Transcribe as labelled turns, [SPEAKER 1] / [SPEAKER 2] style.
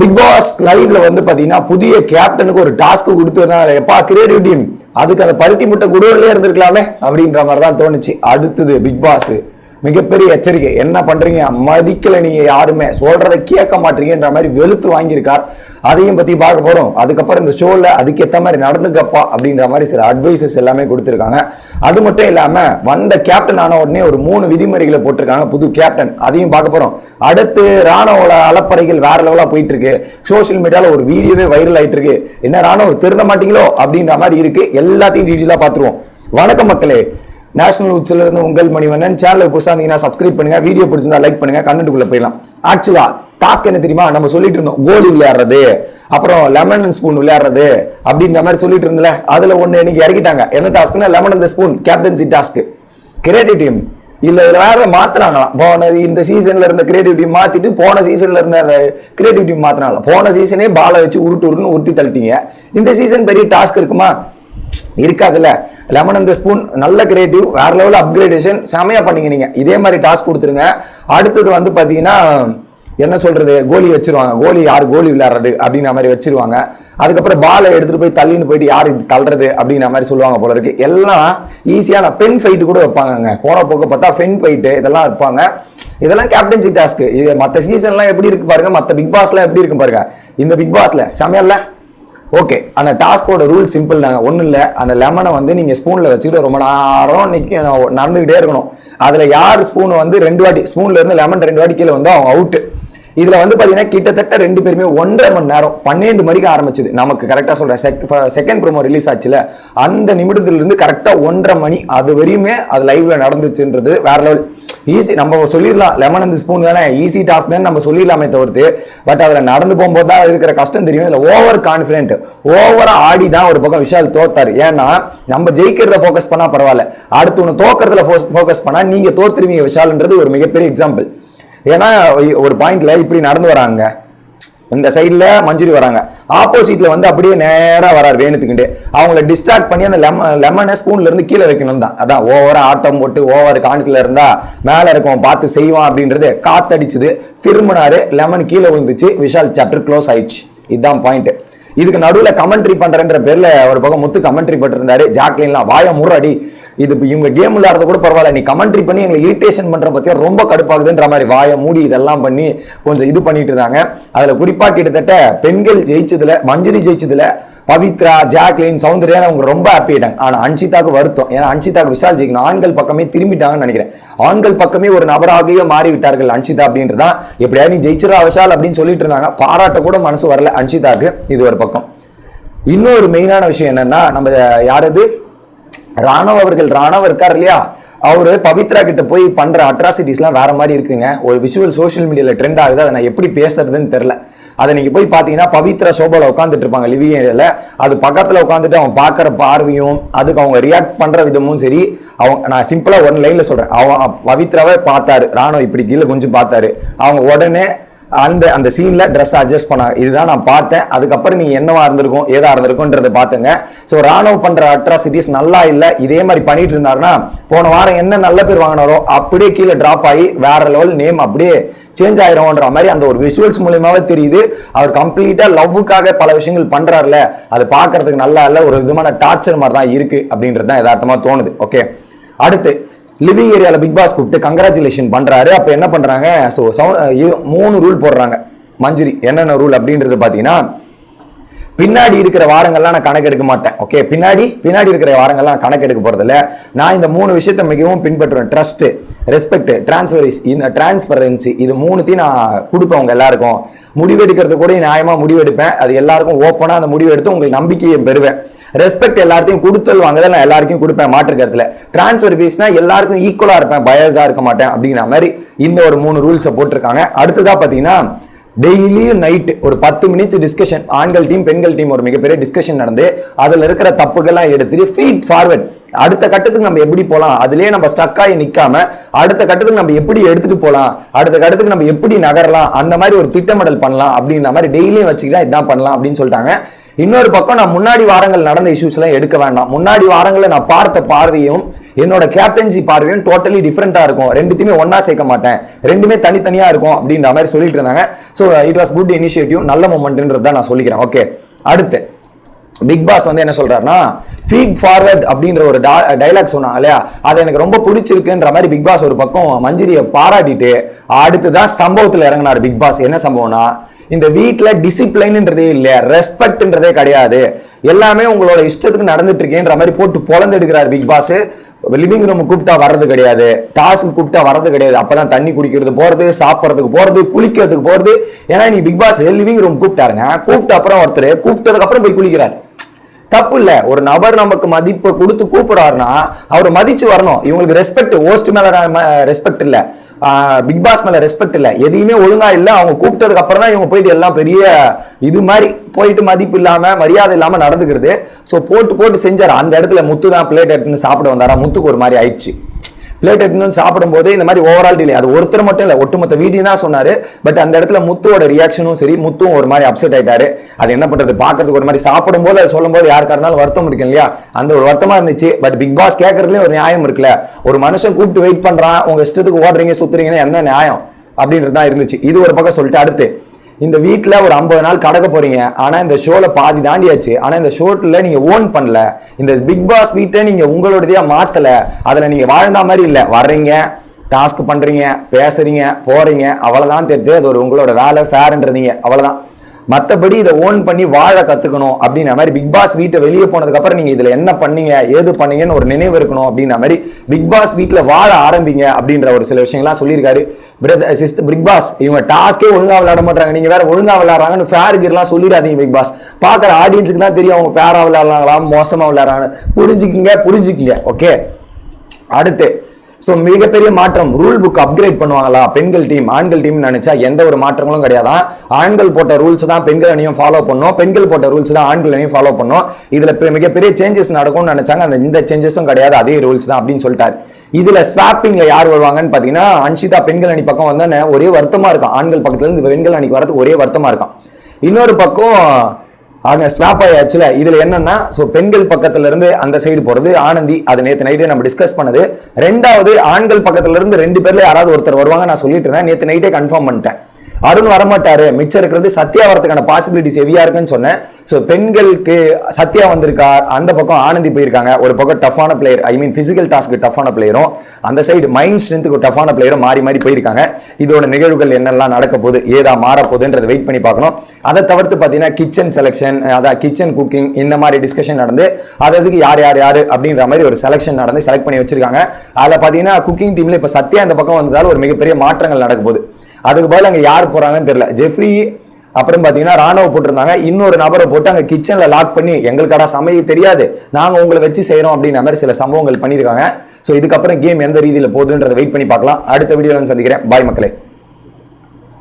[SPEAKER 1] Big pass லைவ்ல வந்து பாத்தீங்கன்னா புதிய கேப்டனுக்கு ஒரு டாஸ்க் கொடுத்துருந்தாங்க எப்பா கிரியேட்டிவ் டீம் அதுக்கு அந்த பருத்தி முட்டை குடோன்லயே இருந்திருக்கலாமே அப்படின்ற மாதிரி தான் தோணுச்சு. அடுத்தது பிக் பாஸ் மிகப்பெரிய எச்சரிக்கை. என்ன பண்றீங்க? மதிக்கல நீங்க யாருமே. சொல்றதை கேட்க மாட்டீங்கன்ற மாதிரி வெளுத்து வாங்கியிருக்கார். அதையும் பத்தி பார்க்க போறோம். அதுக்கப்புறம் இந்த ஷோல அதுக்கேத்த மாதிரி நடந்துக்கப்பா அப்படின்ற மாதிரி சில அட்வைசஸ் எல்லாமே கொடுத்துருக்காங்க. அது மட்டும் இல்லாம வந்த கேப்டன் ஆன உடனே ஒரு மூணு விதிமுறைகளை போட்டிருக்காங்க. புது கேப்டன் அதையும் பார்க்க போறோம். அடுத்து ராணுவோட அலப்பறைகள் வேற லெவலா போயிட்டு இருக்கு சோஷியல் மீடியால ஒரு வீடியோவே வைரல் ஆயிட்டு இருக்கு என்ன ராணுவம் திருந்த மாட்டீங்களோ அப்படின்ற மாதிரி இருக்கு. எல்லாத்தையும் டீட்டெயிலா பார்த்துருவோம். வணக்கம் மக்களே. நேஷனல் உச்சிலிருந்து உங்கள் மணிவண்ணன் சேனலுக்கு புதுசாக இருந்தீங்கன்னா சப்ஸ்கிரைப் பண்ணுங்க வீடியோ பிடிச்சிருந்தா லைக் பண்ணுங்க கண்டென்ட்டுக்குள்ள போயிடலாம். ஆக்சுவலா டாஸ்க் என்ன தெரியுமா? நம்ம சொல்லிட்டு இருந்தோம் கோலி விளையாடுறது அப்புறம் லெமன் அண்ட் ஸ்பூன் விளையாடுறது அப்படின்ற மாதிரி சொல்லிட்டு இருந்தல அதுல ஒண்ணு இன்னைக்கு இறக்கிட்டாங்க. என்ன டாஸ்க்னா lemon and spoon captaincy task creative team இல்ல இதுல வேற மாத்துறாங்களாம் போன இந்த சீசன்ல இருந்த கிரியேட்டிவ் டீம் மாத்திட்டு போன சீசன்ல இருந்த கிரியேட்டிவ் டீம் மாத்தினாங்களா போன சீசனே பாலை வச்சு உருட்டு உருட்டுன்னு உருட்டி தள்ளிட்டீங்க. இந்த சீசன் பெரிய டாஸ்க் இருக்குமா? இருக்காதுல்ல. லெமன் அந்த ஸ்பூன் நல்ல கிரியேட்டிவ் வேற லெவல் அப்கிரேடேஷன் செமையா பண்ணிங்க நீங்க. இதே மாதிரி டாஸ்க் கொடுத்துருங்க. அடுத்தது வந்து பார்த்தீங்கன்னா என்ன சொல்றது? கோலி வச்சிருவாங்க. கோலி யார்? கோலி விளையாடுறது அப்படின்ற மாதிரி வச்சிருவாங்க. அதுக்கப்புறம் பாலை எடுத்துட்டு போய் தள்ளின்னு போயிட்டு யார் இது தள்ளுறது அப்படின்ற மாதிரி சொல்லுவாங்க போல இருக்கு. எல்லாம் ஈஸியான பென் ஃபைட்டு கூட வைப்பாங்கங்க. போன போக்க பார்த்தா பென் ஃபைட்டு இதெல்லாம் வைப்பாங்க. இதெல்லாம் கேப்டன்சி டாஸ்க் இது மற்ற சீசன்லாம் எப்படி இருக்கு பாருங்க. மற்ற பிக் பாஸ்லாம் எப்படி இருக்கு பாருங்க. இந்த பிக் பாஸ்ல செமையல்ல ஓகே அந்த டாஸ்கோட ரூல் சிம்பிள் தாங்க. ஒன்றும் இல்லை அந்த லெமனை வந்து நீங்கள் ஸ்பூனில் வச்சுட்டு ரொம்ப நேரம் நிற்க நடந்துக்கிட்டே இருக்கணும். அதில் யார் ஸ்பூன் வந்து ரெண்டு வாட்டி ஸ்பூனில் இருந்து லெமன் ரெண்டு வாட்டி கீழே வந்து அவங்க அவுட்டு இதில் வந்து பார்த்தீங்கன்னா கிட்டத்தட்ட ரெண்டு பேருமே ஒன்றரை மணி நேரம் பன்னெண்டு மணிக்கு ஆரம்பிச்சது. நமக்கு கரெக்டா சொல்றேன். செகண்ட் ப்ரோமோ ரிலீஸ் ஆச்சுல. அந்த நிமிடத்துலேருந்து இருந்து ஒன்றரை மணி அது வரையுமே அது லைவ்ல நடந்துச்சுன்றது வேற லெவல் ஈஸி நம்ம சொல்லிடலாம். லெமன் இந்த ஸ்பூன் தானே? ஈஸி டாஸ்க் தான் நம்ம சொல்லிடலாமே தவிர்த்து. பட் அதில் நடந்து போகும்போது தான் இருக்கிற கஷ்டம் தெரியும்? இல்லை ஓவர் கான்ஃபிடென்ட் ஓவராக ஆடி தான் ஒரு பக்கம் விஷால் தோத்தார். ஏன்னா நம்ம ஜெயிக்கிறத ஃபோக்கஸ் பண்ணால் பரவாயில்ல. அடுத்து ஒன்று தோக்கிறதுல ஃபோக்கஸ் பண்ணால் நீங்கள் தோத்துருவீங்க விஷால்ன்றது ஒரு மிகப்பெரிய எக்ஸாம்பிள் ஏன்னா ஒரு பாயிண்ட்ல இப்படி நடந்து வராங்க. இந்த சைடில் மஞ்சுரி வராங்க. ஆப்போசிட்ல வந்து அப்படியே நேராக வரார் வேணுத்துக்கிட்டு. அவங்கள டிஸ்ட்ராக்ட் பண்ணி அந்த லெமன் லெமனை ஸ்பூன்லேருந்து கீழே வைக்கணும் தான். அதான் ஓவராக ஆட்டம் போட்டு ஓவர் கான்ஃபில் இருந்தால் மேலே இருக்கும் பார்த்து செய்வான் அப்படின்றது காத்தடிச்சுது. திரும்பினாரு லெமன் கீழே விழுந்துச்சு. விஷால் சாப்டர் க்ளோஸ் ஆயிடுச்சு. இதுதான் பாயிண்ட் இதுக்கு நடுவில் கமெண்ட்ரி பண்றேன்ற பேரில் ஒரு பக்கம் முத்து கமெண்ட்ரி பண்ணிருந்தாரு ஜாக்லின்லாம் வாய முறடி இது இவங்க கேம் விளையாடுறது கூட பரவாயில்ல. நீ கமெண்ட்ரி பண்ணி எங்களை இரிட்டேஷன் பண்ணுற பற்றியா ரொம்ப கடுப்பாகுதுன்ற மாதிரி வாயை மூடி இதெல்லாம் பண்ணி கொஞ்சம் இது பண்ணிட்டு இருந்தாங்க. அதில் குறிப்பாக கிட்டத்தட்ட பெண்கள் ஜெயிச்சதில் மஞ்சரி ஜெயிச்சதில் பவித்ரா ஜாக்லின் சௌந்தர்யா அவங்க ரொம்ப ஹாப்பி ஆயிட்டாங்க. ஆனால் அன்ஷிதாக்கு வருத்தம். ஏன்னா அன்ஷிதாக்கு விஷால் ஜெயிக்கணும். ஆண்கள் பக்கமே திரும்பிட்டாங்கன்னு நினைக்கிறேன். ஆண்கள் பக்கமே ஒரு நபராகவே மாறிவிட்டார்கள் அன்ஷிதா அப்படின்றதான் எப்படியா நீ ஜெயிச்சிரா விஷால் அப்படின்னு சொல்லிட்டு இருந்தாங்க. பாராட்ட கூட மனசு வரல அன்ஷிதாக்கு இது ஒரு பக்கம். இன்னொரு மெயினான விஷயம் என்னன்னா நம்ம யாரது ராணுவ அவர்கள் ராணவ் இருக்கார் இல்லையா? அவர் பவித்ரா கிட்ட போய் பண்ற அட்ராசிட்டிஸ்லாம் வேற மாதிரி இருக்குங்க. ஒரு விஷுவல் சோஷியல் மீடியாவில் ட்ரெண்ட் ஆகுது. அதை நான் எப்படி பேசுறதுன்னு தெரில அதை நீங்க போய் பாத்தீங்கன்னா பவித்ரா சோபால உட்காந்துட்டு இருப்பாங்க. லிவிங் ஏரியால அது பக்கத்துல உட்காந்துட்டு அவன் பாக்குற பார்வையும் அதுக்கு அவங்க ரியாக்ட் பண்ற விதமும் சரி. அவங்க நான் சிம்பிளா ஒன் லைன்ல சொல்றேன். அவன் பவித்ராவே பார்த்தாரு. ராணுவ இப்படி கீழே கொஞ்சம் பார்த்தாரு. அவங்க உடனே அந்த அந்த சீன்ல ட்ரெஸ் அட்ஜஸ்ட் பண்ணாங்க இதுதான் நான் பார்த்தேன். அதுக்கப்புறம் நீ என்னவா இருந்திருக்கும் ஏதா இருந்திருக்கும்ன்றத பார்த்துங்க. ஸோ ராணுவ பண்ற அட்ராசிட்டிஸ் நல்லா இல்லை. இதே மாதிரி பண்ணிட்டு இருந்தாருன்னா போன வாரம் என்ன நல்ல பேர் வாங்கினாரோ அப்படியே கீழே டிராப் ஆகி வேற லெவல் நேம் அப்படியே சேஞ்ச் ஆயிரும்ன்ற மாதிரி அந்த ஒரு விஷுவல்ஸ் மூலியமாவே தெரியுது. அவர் கம்ப்ளீட்டா லவ்வுக்காக பல விஷயங்கள் பண்றாருல. அது பார்க்கறதுக்கு நல்லா இல்லை. ஒரு விதமான டார்ச்சர் மாதிரி தான் இருக்கு அப்படின்றது தான் யதார்த்தமா தோணுது. ஓகே அடுத்து லிவிங் ஏரியாவில் பிக் பாஸ் கூப்பிட்டு கங்க்ராச்சுலேஷன் பண்ணுறாரு அப்போ என்ன பண்ணுறாங்க ஸோ மூணு ரூல் போடுறாங்க. மஞ்சரி என்னென்ன ரூல் அப்படின்றது பார்த்தீங்கன்னா பின்னாடி இருக்கிற வாரங்கள்லாம் நான் கணக்கெடுக்க மாட்டேன். ஓகே பின்னாடி பின்னாடி இருக்கிற வாரங்கள்லாம் நான் கணக்கெடுக்க போகிறதில்ல நான் இந்த மூணு விஷயத்தை மிகவும் பின்பற்றுவேன். ட்ரஸ்ட்டு ரெஸ்பெக்ட் டிரான்ஸ்பரிஸ் இந்த டிரான்ஸ்பரன்சி இது மூணுத்தையும் நான் கொடுப்பேன் உங்கள் எல்லாருக்கும். முடிவெடுக்கிறது கூட நியாயமாக முடிவெடுப்பேன். அது எல்லாருக்கும் ஓப்பனாக அந்த முடிவு எடுத்து உங்களுக்கு நம்பிக்கையை பெறுவேன். ரெஸ்பெக்ட் எல்லாத்தையும் கொடுத்தல் வாங்குதல் நான் எல்லாருக்கும் கொடுப்பேன் மாற்று கருத்துல. டிரான்ஸ்ஃபர் ஃபீஸ்னா எல்லாருக்கும் ஈக்குவலா இருப்பேன் பயஸ்டா இருக்க மாட்டேன் அப்படிங்கிற மாதிரி இந்த ஒரு மூணு ரூல்ஸை போட்டிருக்காங்க. அடுத்ததா பாத்தீங்கன்னா டெய்லியும் நைட் ஒரு பத்து மினிட்ஸ் டிஸ்கஷன் ஆண்கள் டீம் பெண்கள் டீம் ஒரு மிகப்பெரிய டிஸ்கஷன் நடந்து அதில் இருக்கிற தப்புகள்லாம் எடுத்துட்டு ஃபீட் ஃபார்வர்ட் அடுத்த கட்டத்துக்கு நம்ம எப்படி போகலாம் அதுலேயே நம்ம ஸ்டக் ஆகி நிற்காம அடுத்த கட்டத்துக்கு நம்ம எப்படி எடுத்துட்டு போகலாம் அடுத்த கட்டத்துக்கு நம்ம எப்படி நகரலாம்? அந்த மாதிரி ஒரு திட்டமிடல் பண்ணலாம் அப்படின்ற மாதிரி டெய்லியும் வச்சுக்கலாம் இதான் பண்ணலாம் அப்படின்னு சொல்லிட்டாங்க. இன்னொரு பக்கம் நான் முன்னாடி வாரங்கள் நடந்த இஷ்யூஸ் எல்லாம் எடுக்க வேண்டாம். முன்னாடி வாரங்களில் நான் பார்த்த பார்வையும் என்னோட கேப்டன்சி பார்வையும் டோட்டலி டிஃப்ரெண்ட்டாக இருக்கும். ரெண்டுத்தையுமே ஒன்றா சேர்க்க மாட்டேன். ரெண்டுமே தனித்தனியா இருக்கும் அப்படின்ற மாதிரி சொல்லிட்டு இருந்தாங்க. So it was good initiative நல்ல மூமெண்ட்ன்றது தான் நான் சொல்லிக்கிறேன். ஓகே அடுத்து பிக் பாஸ் வந்து என்ன சொல்றாருன்னா ஃபீட் ஃபார்வர்ட் அப்படின்ற ஒரு டைலாக் சொன்னாங்க இல்லையா? அது எனக்கு ரொம்ப பிடிச்சிருக்குன்ற மாதிரி பிக் பாஸ் ஒரு பக்கம் மஞ்சிரியை பாராட்டிட்டு அடுத்துதான் சம்பவத்தில் இறங்கினார் பிக் பாஸ் என்ன சம்பவம்னா இந்த வீட்டில் டிசிப்ளைன்ன்றதே இல்லையா? ரெஸ்பெக்ட்ன்றதே கிடையாது. எல்லாமே உங்களோட இஷ்டத்துக்கு நடந்துட்டு இருக்கேன்ற மாதிரி போட்டு பொழந்தெடுக்கிறார் பிக் பாஸ் லிவிங் ரூம் கூப்பிட்டா வர்றது கிடையாது. டாஸ்க்கு கூப்பிட்டா வர்றது கிடையாது. அப்பதான் தண்ணி குடிக்கிறது போறது சாப்பிட்றதுக்கு போறது குளிக்கிறதுக்கு போறது. ஏன்னா நீ பிக் பாஸ் லிவிங் ரூம் கூப்பிட்டாருங்க. கூப்பிட்ட அப்புறம் ஒருத்தர் கூப்பிட்டதுக்கு அப்புறம் போய் குளிக்கிறார். தப்பு இல்லை. ஒரு நபர் நமக்கு மதிப்பு கொடுத்து கூப்பிடுறாருன்னா அவர் மதிச்சு வரணும். இவங்களுக்கு ரெஸ்பெக்ட் ஓஸ்ட் மேல ரெஸ்பெக்ட் இல்லை. பிக் பாஸ் மேல ரெஸ்பெக்ட் இல்லை. எதையுமே ஒழுங்கா இல்லை. அவங்க கூப்பிட்டதுக்கு அப்புறம் தான் இவங்க போயிட்டு எல்லாம் பெரிய இது மாதிரி போயிட்டு மதிப்பு இல்லாம மரியாதை இல்லாம நடந்துக்கிறது. ஸோ போட்டு போட்டு செஞ்சார். அந்த இடத்துல முத்து தான் பிளேட் எடுத்துன்னு சாப்பிட வந்தாரா? முத்துக்கு ஒரு மாதிரி ஆயிடுச்சு. பிளேட் எடுத்துன்னு வந்து சாப்பிடும்போது இந்த மாதிரி ஓவரால் டிலே அது ஒருத்தர் மட்டும் இல்லை ஒட்டுமொத்த வீடியும் தான் சொன்னாரு. பட் அந்த இடத்துல முத்துவோட ரியாக்ஷனும் சரி முத்தும் ஒரு மாதிரி அப்செட் ஆயிட்டாரு. அது என்ன பண்றது? பாக்குறதுக்கு ஒரு மாதிரி சாப்பிடும்போது அது சொல்லும்போது யாருக்கா இருந்தாலும் வருத்தம் இருக்கு இல்லையா? அந்த ஒரு வருத்தமா இருந்துச்சு. பட் பிக் பாஸ் கேட்கறதுலயும் ஒரு நியாயம் இருக்குல்ல. ஒரு மனுஷன் கூப்பிட்டு வெயிட் பண்றான் உங்க இஷ்டத்துக்கு ஓடுறீங்க சுத்துறீங்கன்னா என்ன நியாயம்? அப்படின்றது தான் இருந்துச்சு. இது ஒரு பக்கம் சொல்லிட்டு அடுத்து. இந்த வீட்டில் ஒரு ஐம்பது நாள் கடக்க போறீங்க. ஆனால் இந்த ஷோவில் பாதி தாண்டியாச்சு. ஆனால் இந்த ஷோட்டில் நீங்கள் ஓன் பண்ணல. இந்த பிக் பாஸ் வீட்டை நீங்கள் உங்களுடையதையாக மாற்றலை அதில் நீங்கள் வாழ்ந்தா மாதிரி இல்லை. வர்றீங்க டாஸ்க் பண்ணுறீங்க பேசுறீங்க போகிறீங்க அவ்வளோதான் தெரியுது அது ஒரு உங்களோட வேலை ஃபேர்ன்றதீங்க அவ்வளோதான் மற்றபடி இதை ஓன் பண்ணி வாழ கற்றுக்கணும் அப்படின்ற மாதிரி பிக் பாஸ் வீட்டை வெளியே போனதுக்கப்புறம் நீங்கள் இதில் என்ன பண்ணீங்க ஏது பண்ணீங்கன்னு ஒரு நினைவு இருக்கணும் அப்படின்ற மாதிரி பிக் பாஸ் வீட்டில் வாழ ஆரம்பிங்க அப்படின்ற ஒரு சில விஷயங்கள்லாம் சொல்லியிருக்காரு. பிரதர் சிஸ்டர் பிக் பாஸ் இவங்க டாஸ்க்கே ஒழுங்காக விளையாட மாட்டாங்க நீங்கள் வேற ஒழுங்காக விளையாடுறாங்கன்னு ஃபேர் கீர்லாம் சொல்லிடாதீங்க பிக் பாஸ் பார்க்குற ஆடியன்ஸுக்கு தான் தெரியும் அவங்க ஃபேராக விளையாடுறாங்களா மோசமாக விளையாடுறாங்கன்னு. புரிஞ்சுக்கிங்க புரிஞ்சுக்கிங்க ஓகே அடுத்து ஸோ மிகப்பெரிய மாற்றம் ரூல் புக் அப்கிரேட் பண்ணுவாங்களா? பெண்கள் டீம் ஆண்கள் டீம் நினைச்சா எந்த ஒரு மாற்றங்களும் கிடையாது? ஆண்கள் போட்ட ரூல்ஸ் தான் பெண்கள் அணியும் ஃபாலோ பண்ணும். பெண்கள் போட்ட ரூல்ஸ் தான் ஆண்கள் அணியும் ஃபாலோ பண்ணும். இதுல மிகப்பெரிய சேஞ்சஸ் நடக்கும்னு நினைச்சாங்க. அந்த இந்த சேஞ்சஸும் கிடையாது. அதே ரூல்ஸ் தான் அப்படின்னு சொல்லிட்டாரு. இதுல ஸ்வாப்பிங்ல யார் வருவாங்கன்னு பாத்தீங்கன்னா அன்ஷிதா பெண்கள் அணி பக்கம் வந்தோன்னே ஒரே வருத்தமா இருக்கும் ஆண்கள் பக்கத்துல இருந்து பெண்கள் அணிக்கு வரதுக்கு ஒரே வருத்தமா இருக்கும் இன்னொரு பக்கம் அவங்க ஸ்வாப் ஆயாச்சுல இதுல என்னன்னா ஸோ பெண்கள் பக்கத்துல இருந்து அந்த சைடு போறது ஆனந்தி அது நேத்து நைட்டே நம்ம டிஸ்கஸ் பண்ணது. ரெண்டாவது ஆண்கள் பக்கத்துல இருந்து ரெண்டு பேர்ல யாராவது ஒருத்தர் வருவாங்க நான் சொல்லிட்டு இருந்தேன். நேத்து நைட்டே கன்ஃபார்ம் பண்ணிட்டேன். அருண் வரமாட்டாரு. மிச்சம் இருக்கிறது சத்யா வரதுக்கான பாசிபிலிட்டிஸ் ஹெவியா இருக்குன்னு சொன்னேன். ஸோ பெண்களுக்கு சத்யா வந்திருக்கா? அந்த பக்கம் ஆனந்தி போயிருக்காங்க. ஒரு பக்கம் டஃபான பிளேயர் ஐ மீன் பிசிக்கல் டாஸ்க்கு டஃபான பிளேயரும் அந்த சைடு மைண்ட் ஸ்ட்ரென்த்துக்கு டஃபான பிளேயரும் மாறி மாறி போயிருக்காங்க. இதோட நிகழ்வுகள் என்னெல்லாம் நடக்க போகுது ஏதா மாற போகுதுன்றதை வெயிட் பண்ணி பார்க்கணும். அதை தவிர்த்து பார்த்தீங்கன்னா கிச்சன் செலெக்ஷன் அதான் கிச்சன் குக்கிங் இந்த மாதிரி டிஸ்கஷன் நடந்து அதுக்கு யார் யார் யார் அப்படின்ற மாதிரி ஒரு செலெக்ஷன் நடந்து செலக்ட் பண்ணி வச்சிருக்காங்க. அதில் பார்த்தீங்கன்னா குக்கிங் டீம்ல இப்போ சத்யா இந்த பக்கம் வந்ததால் ஒரு மிகப்பெரிய மாற்றங்கள் நடக்க போகுது. அதுக்கு பதில் அங்கே யார் போகிறாங்கன்னு தெரியல. ஜெஃப்ரி அப்புறம் பார்த்தீங்கன்னா ராணுவ போட்டிருந்தாங்க. இன்னொரு நபரை போட்டு அங்கே கிச்சனில் லாக் பண்ணி எங்களுக்கடா சமைய தெரியாது. நாங்கள் உங்களை வச்சு செய்கிறோம் அப்படின்ற மாதிரி சில சம்பவங்கள் பண்ணியிருக்காங்க. ஸோ இதுக்கப்புறம் கேம் எந்த ரீதியில் போகுதுன்றதை வெயிட் பண்ணி பார்க்கலாம். அடுத்த வீடியோவில் சந்திக்கிறேன். பாய் மக்களே.